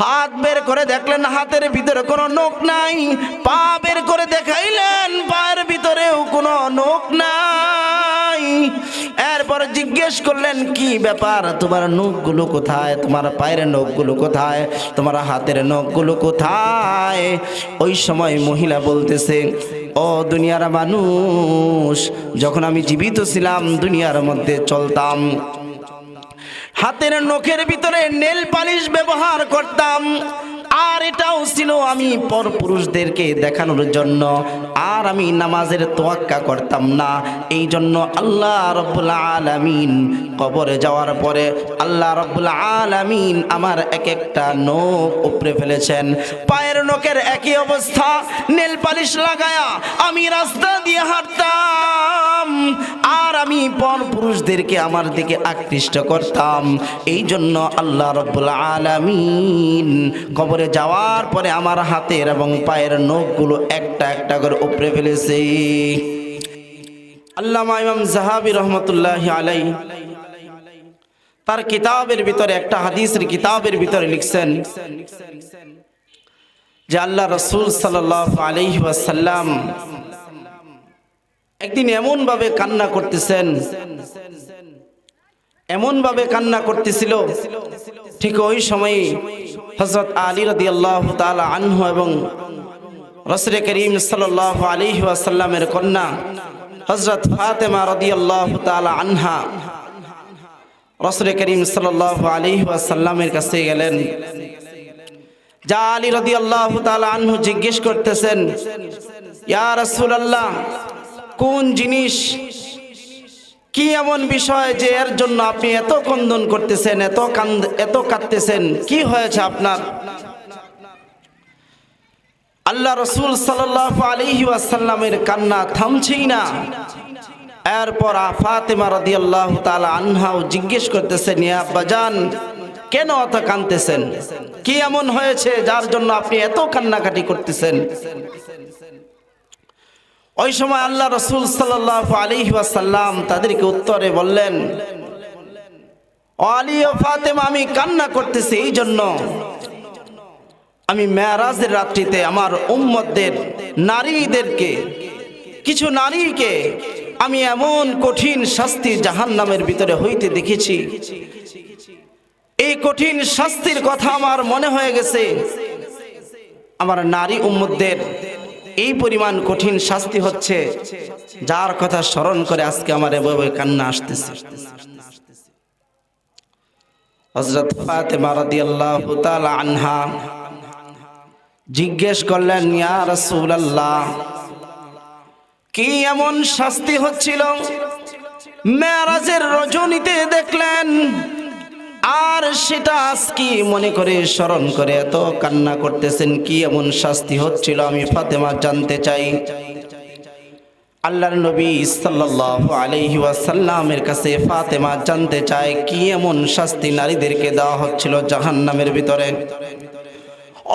হাত বের করে দেখলেন হাতের ভিতরে কোনো নখ নাই। পা বের করে দেখাইলেন, পায়ের ভিতরেও কোনো নখ নাই। এরপর জিজ্ঞেস করলেন, কি ব্যাপার? তোমার নখগুলো কোথায়? তোমার পায়ের নখগুলো কোথায়? তোমার হাতের নখগুলো কোথায়? ওই সময় মহিলা বলতেছে, ও দুনিয়ার মানুষ, যখন আমি জীবিত ছিলাম, দুনিয়ার মধ্যে চলতাম হাতের নখের ভিতরে নেল পালিশ ব্যবহার করতাম। আর এটাও ছিল আমি পরপুরুষদেরকে দেখানোর জন্য। আর আমি নামাজের তোয়াক্কা করতাম না। এই জন্য আল্লাহ রব্বুল আলামিন কবরে যাওয়ার পরে আল্লাহ রব্বুল আলামিন আমার এক একটা নখ উপরে ফেলেছেন। পায়ের নখের একই অবস্থা, নেল পালিশ লাগায়া আমি রাস্তা দিয়ে হাঁটতাম। আর আমি পর পুরুষদেরকে আমার দিকে আকৃষ্ট করতাম। এই জন্য আল্লাহ রব্বুল আলামিন কবরে যাওয়ার পরে আমার হাতের এবং পায়ের নখগুলো একটা একটা করে উপরে ফেলেছে। আল্লামা ইমাম জাহাবি রহমতুল্লাহ আলাই তার কিতাবের ভিতরে, একটা হাদিসের কিতাবের ভিতরে লিখছেন যে আল্লাহ রসুল সাল্লাহ আলহি ওয়াসাল্লাম একদিন এমন ভাবে কান্না করতেছেন। এমন ভাবে কান্না করতেছিল। ঠিক ওই সময়ে হজরত আলী রদি আল্লাহ তালা আনহু এবং রসরে করিম সাল্লাহ আলী ওয়াসাল্লামের কন্যা হজরত ফাতেমা রদি আল্লাহ তালা আনহা রসরে করিম সাল্লাহ আলী ওয়াসাল্লামের কাছে গেলেন। যা আলী রদি আল্লাহ আনহু জিজ্ঞেস করতেছেন, ইয়া রসুল আল্লাহ কোন জিনিস কি এমন বিষয় যে এর জন্য আপনি এত কন্দন করতেছেন, এত এত কাঁদতেছেন? কি হয়েছে আপনার? আল্লাহ রসুল সাল্লাহ আলহি আসাল্লামের কান্না থামছেই না। এরপর ফাতেমা রদি আল্লাহ তালা আনহাও জিজ্ঞেস করতেছেন, ইয়া বাজান কেন অত কাঁদতেছেন? কি এমন হয়েছে যার জন্য আপনি এত কান্নাকাটি করতেছেন? ওই সময় আল্লাহ রসুল সাল্লাহ আলী ওয়াসাল্লাম তাদেরকে উত্তরে বললেন আলী ও ফাতেমা, আমি কান্না করতেছি এই জন্য। আমি মেয়ারাজের রাত্রিতে আমার উম্মতদের, নারীদেরকে, কিছু নারীকে আমি এমন কঠিন শাস্তি জাহান নামের ভিতরে হইতে দেখেছি। এই কঠিন শাস্তির কথা আমার মনে হয়ে গেছে। আমার নারী উম্মতদের এই পরিমাণ কঠিন শাস্তি হচ্ছে, যার কথা স্মরণ করে আজকে আমার এভাবে কান্না আসতেছে। হজরত ফাতেমা রাদিয়াল্লাহু তাআলা আনহা জিজ্ঞেস করলেন, ইয়া রাসূলুল্লাহ, কি এমন শাস্তি হচ্ছিল? মেরাজের রজনীতে দেখলেন আর সেটা আজকে মনে করে স্মরণ করে এত কান্না করতেছেন, কি এমন শাস্তি হচ্ছিল আমি ফাতেমা জানতে চাই। আল্লাহর নবী সাল্লাল্লাহু আলাইহি ওয়াসাল্লামের কাছে ফাতেমা জানতে চায়, কি এমন শাস্তি নারীদেরকে দেওয়া হচ্ছিল জাহান্নামের ভিতরে।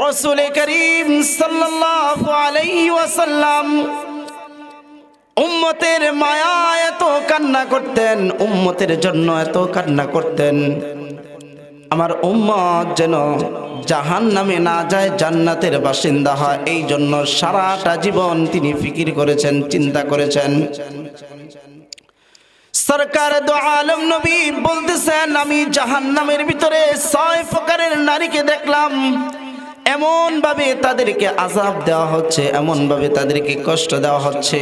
রাসূল করিম সাল্লাল্লাহু আলাইহি ওয়াসাল্লাম উম্মতের মায়া এত কান্না করতেন, উম্মতের জন্য এত কান্না করতেন। আমার উম্মত যেন জাহান নামে না যায়, জান্নাতের বাসিন্দা হয়। এই জন্য সারাটা জীবন তিনি ফিকির করেছেন, চিন্তা করেছেন। সরকার দো আলম নবী বলতেছেন, আমি জাহান নামের ভিতরে ছয় প্রকারের নারীকে দেখলাম। এমন ভাবে তাদেরকে আজাব দেওয়া হচ্ছে এমন ভাবে তাদেরকে কষ্ট দেওয়া হচ্ছে।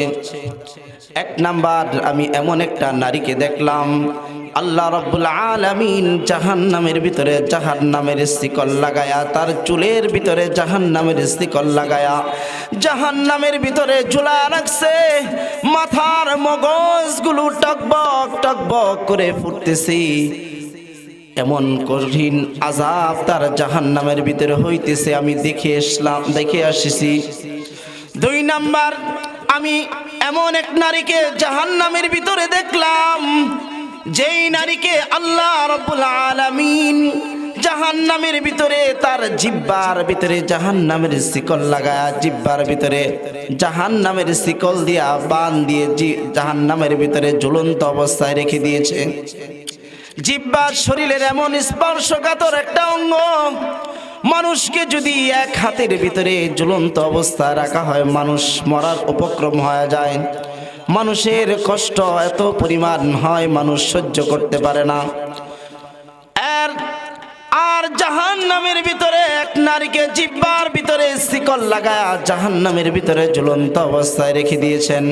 এক নাম্বার, আমি এমন একটা নারীকে দেখলাম আল্লাহ রব্বুল আলামিন জাহান নামের ভিতরে জাহান নামের শিকল লাগায়া, তার চুলের ভিতরে জাহান নামের শিকল লাগায়া জাহান নামের ভিতরে ঝুলা রাখছে, মাথার মগজগুলো টকবক টকবক করে ফুটতেছি। এমন কঠিন আজাব তার জাহান নামের ভিতরে হইতেছে, আমি দেখে এসলাম দেখে আসিছি। দুই নাম্বার, আমি এমন এক নারীকে জাহান নামের ভিতরে দেখলাম যেই নারীকে আল্লাহ রব্বুল আলামিন জাহান নামের ভিতরে তার জিব্বার ভিতরে জাহান নামের শিকল লাগায়া, জিব্বার ভিতরে জাহান নামের শিকল দিয়া বান দিয়ে জাহান নামের ভিতরে ঝুলন্ত অবস্থায় রেখে দিয়েছে। জিব্বার শরীরের এমন স্পর্শকাতর একটা অঙ্গ, মানুষকে যদি এক হাতের ভিতরে ঝুলন্ত অবস্থায় রাখা হয়, মানুষ মরার উপক্রম হয়ে যায়। মানুষের কষ্ট এত পরিমাণ হয়, মানুষ সহ্য করতে পারে না। আর আর জাহান নামের ভিতরে এক নারীকে জিব্বার ভিতরে শিকল লাগায় জাহান নামের ভিতরে ঝুলন্ত অবস্থায় রেখে দিয়েছেন।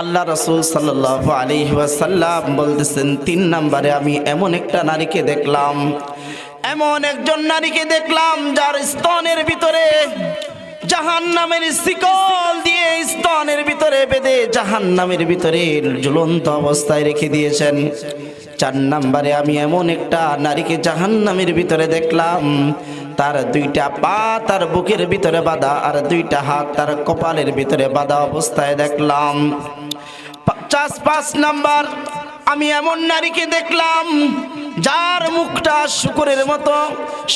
আল্লাহ রসুল সাল্লাহ আলী ওয়াসাল্লাম বলতেছেন, তিন নম্বরে আমি এমন একটা নারীকে দেখলাম, এমন একজন নারীকে দেখলাম যার স্তনের ভিতরে জাহান নামের শিকল দিয়ে স্তনের ভিতরে বেঁধে জাহান নামের ভিতরে ঝুলন্ত অবস্থায় রেখে দিয়েছেন। চার নাম্বারে আমি এমন একটা নারীকে জাহান নামের ভিতরে দেখলাম, তার দুইটা পা তার বুকের ভিতরে বাঁধা আর দুইটা হাত তার কপালের ভিতরে বাঁধা অবস্থায় দেখলাম। পঞ্চাশ পাঁচ নাম্বার, আমি এমন নারীকে দেখলাম যার মুখটা শুকুরের মতো,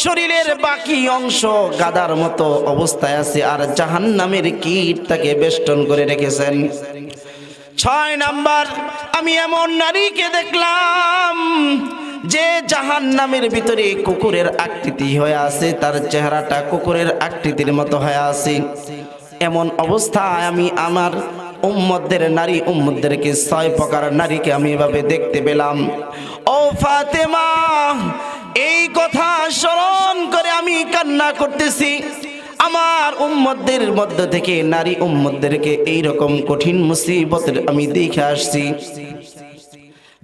শরীরের বাকি অংশ গাদার মতো অবস্থায় আছে আর জাহান নামের কীট তাকে বেষ্টন করে রেখেছেন। ছয় নাম্বার, আমি এমন নারীকে দেখলাম যে জাহান নামের ভিতরে কুকুরের আকৃতি হয়ে আছে, তার চেহারাটা কুকুরের আকৃতির মতো হয়ে আছে। এমন অবস্থায় আমি আমার উম্মদের নারী উম্মদেরকে ছয় প্রকার নারীকে আমি এভাবে দেখতে পেলাম। ও ফাতেমা, এই কথা স্মরণ করে আমি কান্না করতেছি। আমার উম্মতদের মধ্য থেকে, নারী উম্মতদেরকে এই রকম কঠিন মুসিবতের আমি দেখে আসছি।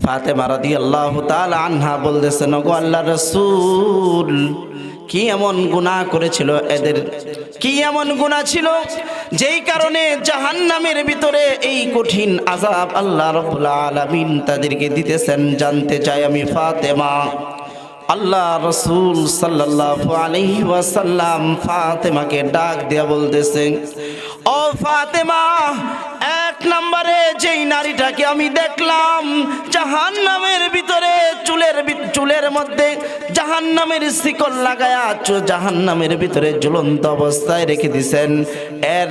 ফাতেমা রাদিয়াল্লাহু তাআলা আনহা বলতেছেন গো আল্লাহ রাসূল কি এমন গুনাহ করেছিল এদের? কি এমন গুনাহ ছিল? যেই কারণে জাহান্নামের ভিতরে এই কঠিন আযাব আল্লাহ রাব্বুল আলামিন তাদেরকে দিতেছেন। জানতে চাই আমি ফাতেমা। আল্লাহ রসুল সাল্লাল্লাহু আলাইহি ওয়াসাল্লাম ফাতেমাকে ডাক দিয়া বলতেছেন ও ফাতেমা, এক নম্বরে যেই নারীটাকে আমি দেখলাম, জাহান্নামের ভিতরে চুলের চুলের মধ্যে জাহান্নামের শিকল লাগায়া জাহান্নামের ভিতরে ঝুলন্ত অবস্থায় রেখে দিছেন। এর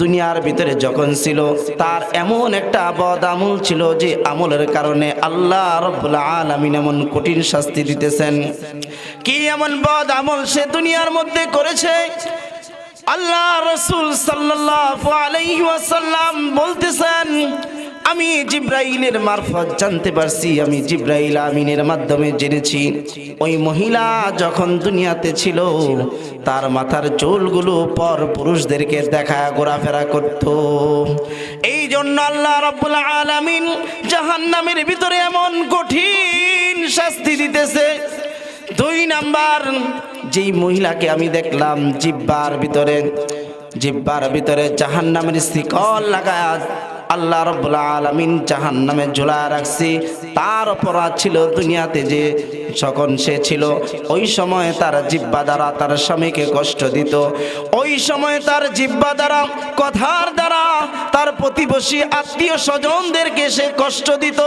দুনিয়ার ভিতরে যখন ছিল, তার এমন একটা বদ আমল ছিল যে আমলের কারণে আল্লাহ রব্বুল আলামিন এমন কঠিন শাস্তি দিতেছেন। কি এমন বদ আমল সে দুনিয়ার মধ্যে করেছে? আল্লাহ রসুল আলাইহি ওয়াসাল্লাম বলতেছেন আমি জিব্রাইলের মারফত জানতে পারছি, আমি জিব্রাইল আমিনের মাধ্যমে জেনেছি। ওই মহিলা যখন দুনিয়াতে ছিল, তার মাথার চুলগুলো পর পুরুষদেরকে দেখা ঘোরাফেরা করত। এই জন্য আল্লাহ রাব্বুল আলামিন জাহান্নামের ভিতরে এমন কঠিন শাস্তি দিতেছে। দুই নাম্বার, যেই মহিলাকে আমি দেখলাম জিব্বার ভিতরে জিব্বার ভিতরে জাহান্নামের শিকল লাগায় আল্লাহ রব্বুল আলমিন জাহান নামে ঝোলা রাখছি। তার অপরাধ ছিল দুনিয়াতে যে যখন সে ছিল, ওই সময় তার জিব্বা দ্বারা তার স্বামীকে কষ্ট দিত। ওই সময় তার জিব্বা দ্বারা, কথার দ্বারা তার প্রতিবেশী আত্মীয় স্বজনদেরকে সে কষ্ট দিত।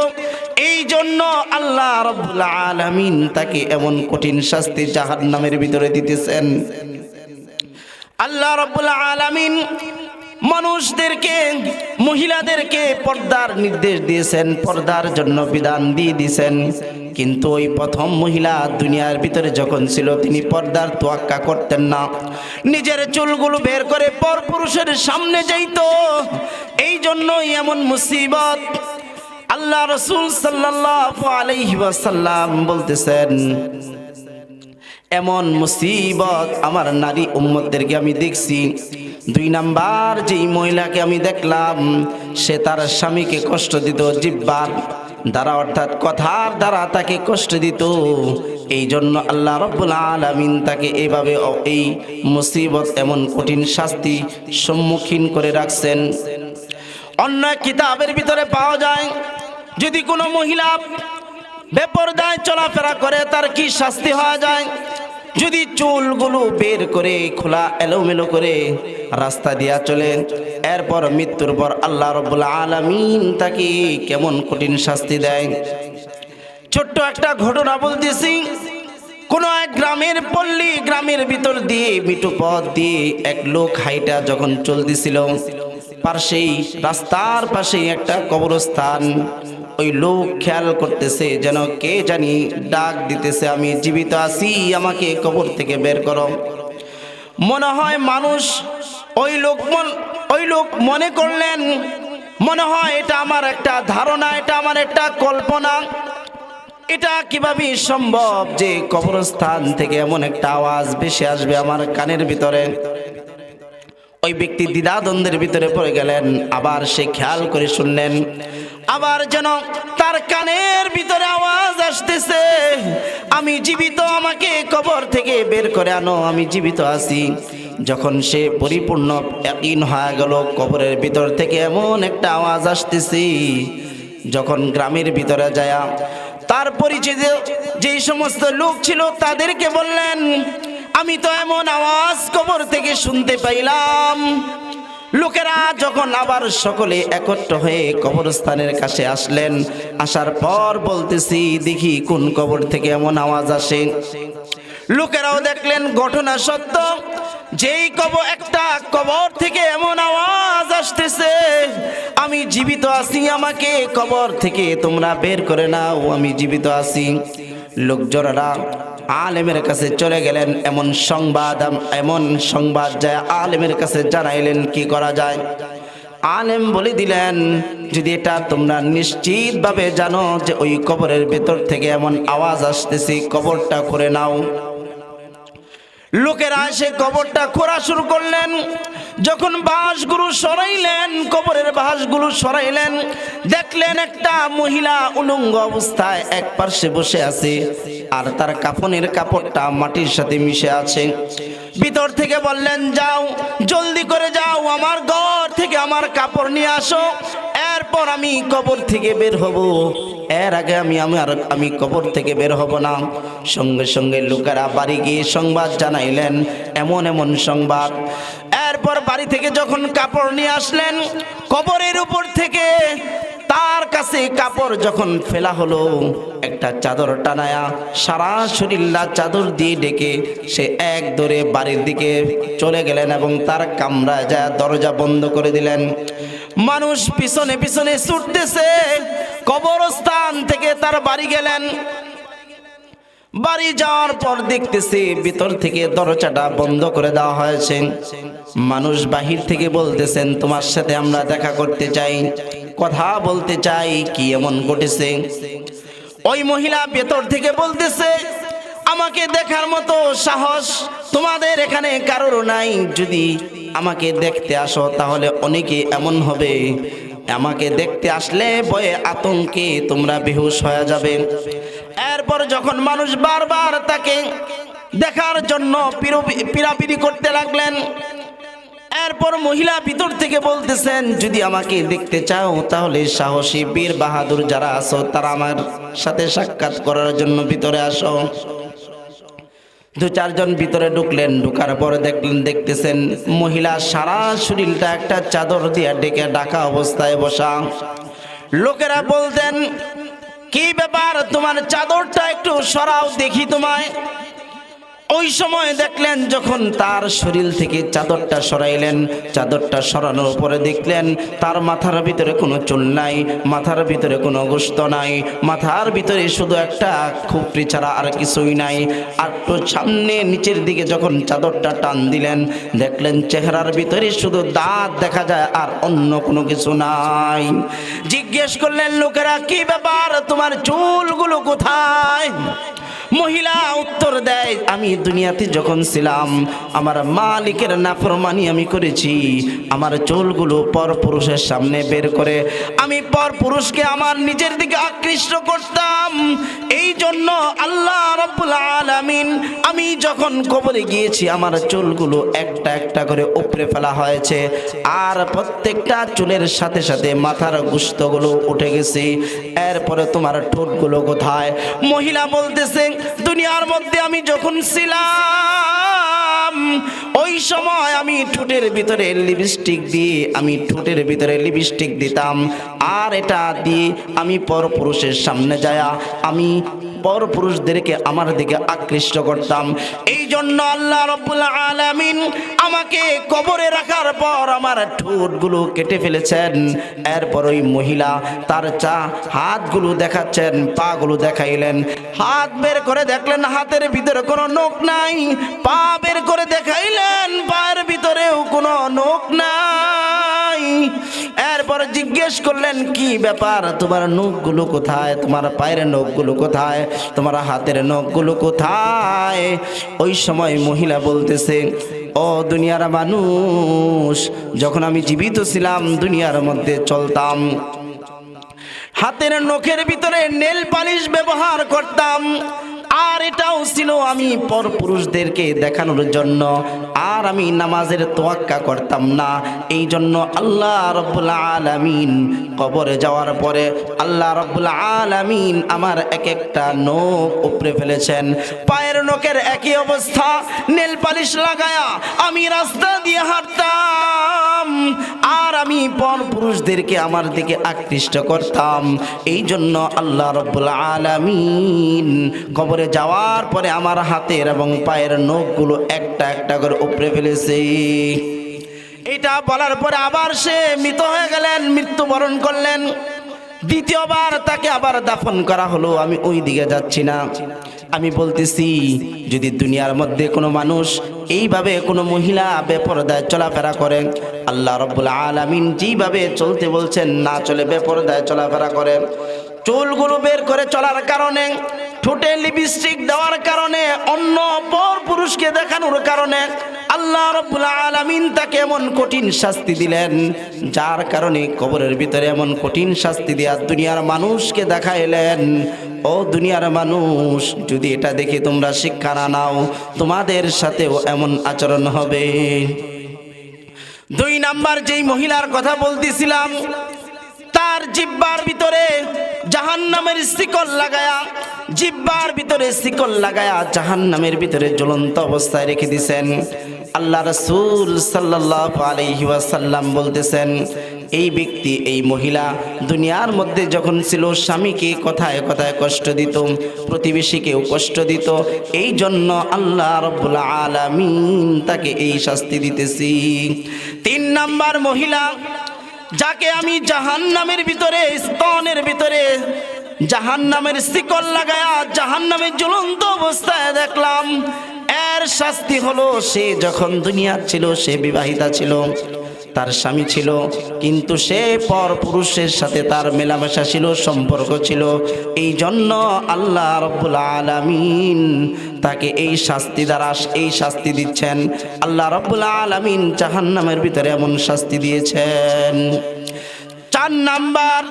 এই জন্য আল্লাহ রব্বুল আলামিন তাকে এমন কঠিন শাস্তি জাহান নামের ভিতরে দিতেছেন। আল্লাহ রব্বুল আলামিন মানুষদেরকে, মহিলাদেরকে পর্দার নির্দেশ দিয়েছেন, পর্দার জন্য বিধান দিয়ে দিয়েছেন। কিন্তু ওই প্রথম মহিলা দুনিয়ার ভিতরে যখন ছিল, তিনি পর্দার তোয়াক্কা করতেন না। নিজের চুলগুলো বের করে পর পুরুষের সামনে যাইত। এই জন্যই এমন মুসিবত। আল্লাহ রসুল সাল্লাল্লাহু আলাইহি ওয়াসাল্লাম বলতেছেন, এমন মুসিবত আমার নারী উম্মতদেরকে আমি দেখছি। দুই নাম্বার যেই মহিলাকে আমি দেখলাম, সে তার স্বামীকে কষ্ট দিত জিব্বার দ্বারা অর্থাৎ কথার দ্বারা তাকে কষ্ট দিত। এই জন্য আল্লাহ রব্বুল আলামিন তাকে এভাবে এই মুসিবত, এমন কঠিন শাস্তি সম্মুখীন করে রাখছেন। অন্য কিতাবের ভিতরে পাওয়া যায়, যদি কোনো মহিলা বেপরদায় চলাফেরা করে, তার কি শাস্তি হওয়া যায়? যদি চুলগুলো বের করে খোলা এলোমেলো করে রাস্তা দিয়া চলে এরপর মৃত্যুর পর আল্লাহ রব্বুল আলামিন তাকে কেমন কঠিন শাস্তি দেয় ছোট্ট একটা ঘটনা বলতেছি। কোন এক গ্রামের পল্লী গ্রামের ভিতর দিয়ে মিটু পথ দিয়ে এক লোক হাইটা যখন চলতেছিল পাশেই, রাস্তার পাশেই একটা কবরস্থান। ওই লোক খেয়াল করতেছে যেন কে জানি ডাক দিতেছে, আমি জীবিত আছি, আমাকে কবর থেকে বের করো। মনে হয় মানুষ ওই লোক মন- ওই লোক মনে করলেন, মনে হয় এটা আমার একটা ধারণা, এটা আমার একটা কল্পনা। এটা কীভাবে সম্ভব যে কবরস্থান থেকে এমন একটা আওয়াজ ভেসে আসবে আমার কানের ভিতরে? ওই ব্যক্তি দ্বিধাদ্বন্দ্বের ভিতরে পড়ে গেলেন, আবার সে খেয়াল করে শুনলেন, আবার যেন তার কানের ভিতরে আওয়াজ আসতেছে, আমি জীবিত, আমাকে কবর থেকে বের করে আনো, আমি জীবিত আছি। যখন সে পরিপূর্ণ ইন হয়ে গেল, কবরের ভিতর থেকে এমন একটা আওয়াজ আসতেছি, যখন গ্রামের ভিতরে যায় তার পরিচিত যেই সমস্ত লোক ছিল তাদেরকে বললেন আমি তো এমন আওয়াজ কবর থেকে শুনতে পাইলাম। লোকেরা যখন আবার সকলে একত্র হয়ে কবরস্থানের কাছে আসলেন, আসার পর বলতেছি, দেখি কোন কবর থেকে এমন আওয়াজ আসে? লোকেরাও দেখলেন, ঘটনা সত্য। যেই কবর একটা কবর থেকে এমন আওয়াজ আসতেছে, আমি জীবিত আছি, আমাকে কবর থেকে তোমরা বের করে নাও, আমি জীবিত আছি। লোকজনেরা আলেমের কাছে চলে গেলেন, এমন সংবাদ এমন সংবাদ যায়, আলেমের কাছে জানাইলেন কি করা যায়? আলেম বলে দিলেন, যদি এটা তোমরা নিশ্চিতভাবে জানো যে ওই কবরের ভেতর থেকে এমন আওয়াজ আসতেছি, কবরটা করে নাও। লোকেরা এসে কবরটা খোঁড়া শুরু করলেন। যখন বাঁশগুলো সরাইলেন, কবরের বাঁশগুলো সরাইলেন, দেখলেন একটা মহিলা উলঙ্গ অবস্থায় এক পার্শ্বে বসে আছে আর তার কাফনের কাপড়টা মাটির সাথে মিশে আছে। ভিতর থেকে বললেন, যাও, জলদি করে যাও, আমার ঘর থেকে আমার কাপড় নিয়ে আসো, এরপর আমি কবর থেকে বের হব। এর আগে আমি আমি আর আমি কবর থেকে বের হব না। সঙ্গে সঙ্গে লোকেরা বাড়ি গিয়ে সংবাদ জানাইলেন, এমন এমন সংবাদ। এরপর বাড়ি থেকে যখন কাপড় নিয়ে আসলেন, কবরের উপর থেকে তার কাছে কাপড় যখন ফেলা হলো, একটা চাদর টানায়া সারা শরীরলা চাদর দিয়ে ডেকে সে এক দৌড়ে বাড়ির দিকে চলে গেলেন এবং তার কামরা যা দরজা বন্ধ করে দিলেন। মানুষ পিছনে পিছনে ছুটতেছে। কবরস্থান থেকে তার বাড়ি গেলেন। বাড়ি যাওয়ার পর দেখতেছি ভিতর থেকে দরজাটা বন্ধ করে দেওয়া হয়েছে। মানুষ বাহির থেকে বলতেছেন, তোমার সাথে আমরা দেখা করতে চাই, কথা বলতে চাই, কি এমন ঘটেছে? ওই মহিলা ভেতর থেকে বলতেছে, আমাকে দেখার মতো সাহস তোমাদের এখানে কারোর নাই। যদি আমাকে দেখতে আসো, তাহলে অনেকে এমন হবে। আমাকে দেখতে আসলে ভয়ে আতঙ্কে তোমরা বেহুশ হয়ে যাবে। এরপর যখন মানুষ বারবার তাকে দেখার জন্য পিরো- পিরাপিরি করতে লাগলেন, এরপর মহিলা ভিতর থেকে বলতেছেন, যদি আমাকে দেখতে চাও, তাহলে সাহসী বীর বাহাদুর যারা আছো, তারা আমার সাথে সাক্ষাৎ করার জন্য ভিতরে আসো। দু চারজন ভিতরে ঢুকলেন, ঢুকার পরে দেখলেন, দেখতেছেন মহিলা সারা শরীরটা একটা চাদর দিয়ে ডেকে ডাকা অবস্থায় বসা। লোকেরা বলতেন, কি ব্যাপার? তোমার চাদরটা একটু সরাও দেখি তোমায়। ওই সময় দেখলেন যখন তার শরীর থেকে চাদরটা সরাইলেন, চাদরটা সরানোর পরে দেখলেন তার মাথার ভিতরে কোনো চুল নাই, মাথার ভিতরে কোনো গোস্ত নাই, মাথার ভিতরে শুধু একটা খুপড়ি ছাড়া আর কিছুই নাই। আর তো সামনে নিচের দিকে যখন চাদরটা টান দিলেন, দেখলেন চেহারার ভিতরে শুধু দাঁত দেখা যায় আর অন্য কোনো কিছু নাই। জিজ্ঞেস করলেন, লোকেরা, কি ব্যাপার? তোমার চুলগুলো কোথায়? মহিলা উত্তর দেয়, আমি দুনিয়াতে যখন ছিলাম, আমার মালিকের নাফরমানি আমি করেছি। আমার চুলগুলো পর পুরুষের সামনে বের করে আমি পর পুরুষকে আমার নিজের দিকে আকৃষ্ট করতাম। এই জন্য আল্লাহ রব্বুল আলামিন, আমি যখন কবরে গিয়েছি, আমার চুলগুলো একটা একটা করে উপরে ফেলা হয়েছে। আর প্রত্যেকটা চুলের সাথে সাথে মাথার গুস্তগুলো উঠে গেছে। এরপরে তোমার ঠোঁটগুলো কোথায়? মহিলা বলতেছে দুনিয়ার মধ্যে আমি যখন ছিলাম, ওই সময় আমি ঠোঁটের ভিতরে লিপস্টিক দিয়ে, আমি ঠোঁটের ভিতরে লিপস্টিক দিতাম। আর এটা দিয়ে আমি পরপুরুষের সামনে যায়া, আমি পর পুরুষদেরকে আমার দিকে আকৃষ্ট করতাম। এই জন্য আল্লাহ রব্বুল আলামিন আমাকে কবরে রাখার পর আমার ঠোঁটগুলো কেটে ফেলেছেন। এরপর ওই মহিলা তার চা হাতগুলো দেখাচ্ছেন, পাগুলো দেখাইলেন। হাত বের করে দেখলেন হাতের ভিতরে কোনো নখ নাই। পা বের করে দেখাইলেন, পায়ের ভিতরেও কোনো নখ নাই। এরপর জিজ্ঞেস করলেন, কি ব্যাপার? তোমার নখগুলো কোথায়? তোমার পায়ের নখগুলো কোথায়? তোমার হাতের নখগুলো কোথায়? ওই সময় মহিলা বলতেছে, ও দুনিয়ার মানুষ, যখন আমি জীবিত ছিলাম, দুনিয়ার মধ্যে চলতাম। হাতের নখের ভিতরে নেল পালিশ ব্যবহার করতাম। আর এটাও ছিল আমি পর পুরুষদেরকে দেখানোর জন্য। আর আমি নামাজের তোয়াক্কা করতাম না। এই জন্য আল্লাহ রব্বুল আলামিন কবরে যাওয়ার পরে আল্লাহ রব্বুল আলামিন আমার এক একটা নখ উপরে ফেলেছেন। পায়ের নখের একই অবস্থা, নেল পালিশ লাগায়া আমি রাস্তা দিয়ে হাঁটতাম। আর আমি পর পুরুষদেরকে আমার দিকে আকৃষ্ট করতাম। এই জন্য আল্লাহ রব্বুল আলামিন কবরে যাওয়ার পরে আমার হাতের এবং পায়ের নখগুলো একটা একটা করে উপরে ফেলেছে। এটা বলার পরে আবার সে মৃত হয়ে গেলেন, মৃত্যুবরণ করলেন। দ্বিতীয়বার তাকে আবার দাফন করা হলো, আমি ওই দিকে যাচ্ছি না। আমি বলতেছি, যদি দুনিয়ার মধ্যে কোনো মানুষ এইভাবে কোনো মহিলা বেপরদায় চলাফেরা করে, আল্লাহ রব্বুল আলামিন যেইভাবে চলতে বলছেন, না চলে বেপরদায় চলাফেরা করে। চুলগুলো বের করে চলার কারণে ঠোঁটে লিপস্টিক দেওয়ার কারণে, অন্য পর পুরুষকে দেখানোর কারণে আল্লাহ রব্বুল আলামিন তাকে এমন কঠিন শাস্তি দিলেন, যার কারণে কবরের ভিতরে এমন কঠিন শাস্তি দেওয়া দুনিয়ার মানুষকে দেখাইলেন। ও দুনিয়ার মানুষ, যদি এটা দেখে তোমরা শিক্ষা না নাও, তোমাদের সাথেও এমন আচরণ হবে। দুই নাম্বার যেই মহিলার কথা বলতেছিলাম, তার জিব্বার ভিতরে জাহান্নামের শিকল লাগায়া জিব্বার ভিতরে শিকল লাগায়া জাহান্নামের ভিতরে জ্বলন্ত অবস্থায় রেখে দিছেন। আল্লাহ রসুল সাল্লাহ আলহি ওয়াসাল্লাম বলতেছেন, এই ব্যক্তি, এই মহিলা দুনিয়ার মধ্যে যখন ছিল, স্বামীকে কথায় কথায় কষ্ট দিত, প্রতিবেশীকেও কষ্ট দিত। এই জন্য আল্লাহ রব্বুল আলামিন তাকে এই শাস্তি দিতেছি। তিন নাম্বার মহিলা, যাকে আমি জাহান নামের ভিতরে, স্তনের ভিতরে জাহান নামের শিকল লাগায়া জাহান নামের জ্বলন্ত অবস্থায় দেখলাম, এর শাস্তি হলো সে যখন দুনিয়া ছিল, সে বিবাহিতা ছিল, তার স্বামী ছিল, কিন্তু সে পর পুরুষের সাথে তার মেলামেশা ছিল, সম্পর্ক ছিল। এই জন্য আল্লাহ রব্বুল আলামিন তাকে এই শাস্তি দ্বারা, এই শাস্তি দিচ্ছেন। আল্লাহ রব্বুল আলামিন জাহান্নামের ভিতরে এমন শাস্তি দিয়েছেন। চার নাম্বার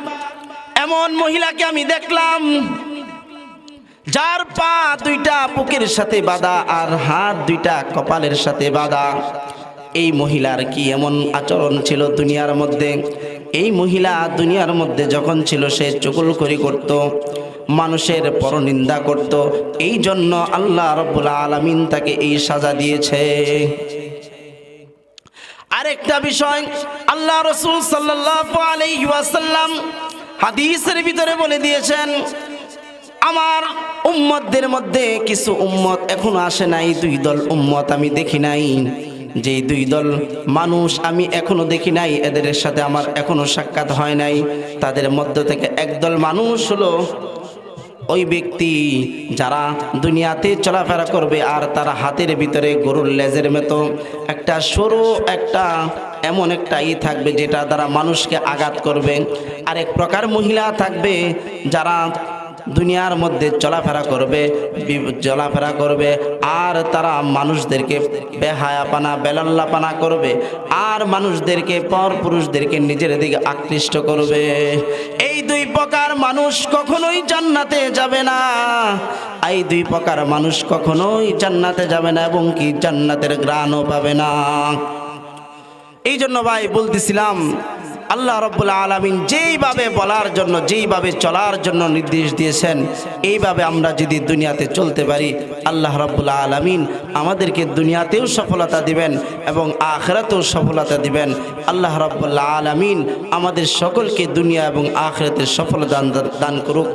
এমন মহিলাকে আমি দেখলাম, যার পা দুইটা বুকের সাথে বাঁধা আর হাত দুইটা কপালের সাথে বাঁধা। এই মহিলার কি এমন আচরণ ছিল দুনিয়ার মধ্যে? এই মহিলা দুনিয়ার মধ্যে যখন ছিল, সে চকুল করি করত, মানুষের পরনিন্দা করত। এই জন্য আল্লাহ রব্বুল আলমিন তাকে এই সাজা দিয়েছে। আরেকটা বিষয়, আল্লাহ রসুল সাল্লাহ আলাইসাল্লাম হাদিসের ভিতরে বলে দিয়েছেন, আমার উম্মতদের মধ্যে কিছু উম্মত এখনও আসে নাই, দুই দল উম্মত আমি দেখি নাই। যে দুই দল মানুষ আমি এখনও দেখি নাই, এদের সাথে আমার এখনও সাক্ষাৎ হয় নাই। তাদের মধ্য থেকে একদল মানুষ হলো ওই ব্যক্তি যারা দুনিয়াতে চলাফেরা করবে আর তার হাতের ভিতরে গরুর লেজের মতো একটা সরু, একটা এমন একটা ই থাকবে যেটা দ্বারা মানুষকে আঘাত করবে। আরেক প্রকার মহিলা থাকবে যারা দুনিয়ার মধ্যে চলাফেরা করবে চলাফেরা করবে আর তারা মানুষদেরকে বেহায়াপানা, বেলাল্লাপানা করবে। আর মানুষদেরকে পর পুরুষদেরকে নিজের দিকে আকৃষ্ট করবে। দুই প্রকার মানুষ কখনোই জান্নাতে যাবে না। এই দুই প্রকার মানুষ কখনোই জান্নাতে যাবে না এবং কি জান্নাতের গ্রাণও পাবে না। এই জন্য ভাই বলতেছিলাম আল্লাহ রব্বুল আলমিন যেইভাবে বলার জন্য, যেইভাবে চলার জন্য নির্দেশ দিয়েছেন, এইভাবে আমরা যদি দুনিয়াতে চলতে পারি, আল্লাহ রব্বুল আলমিন আমাদেরকে দুনিয়াতেও সফলতা দিবেন এবং আখরাতেও সফলতা দিবেন। আল্লাহ রব্বুল্লা আলমিন আমাদের সকলকে দুনিয়া এবং আখরাতের সফলতা দান দান করুক।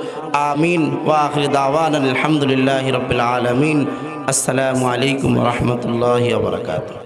আমিন। ওয়াখির দাওয়ান আলহামদুলিল্লাহ রবিল আলমিন। আসসালামু আলাইকুম রহমতুল্লাহ বরকাত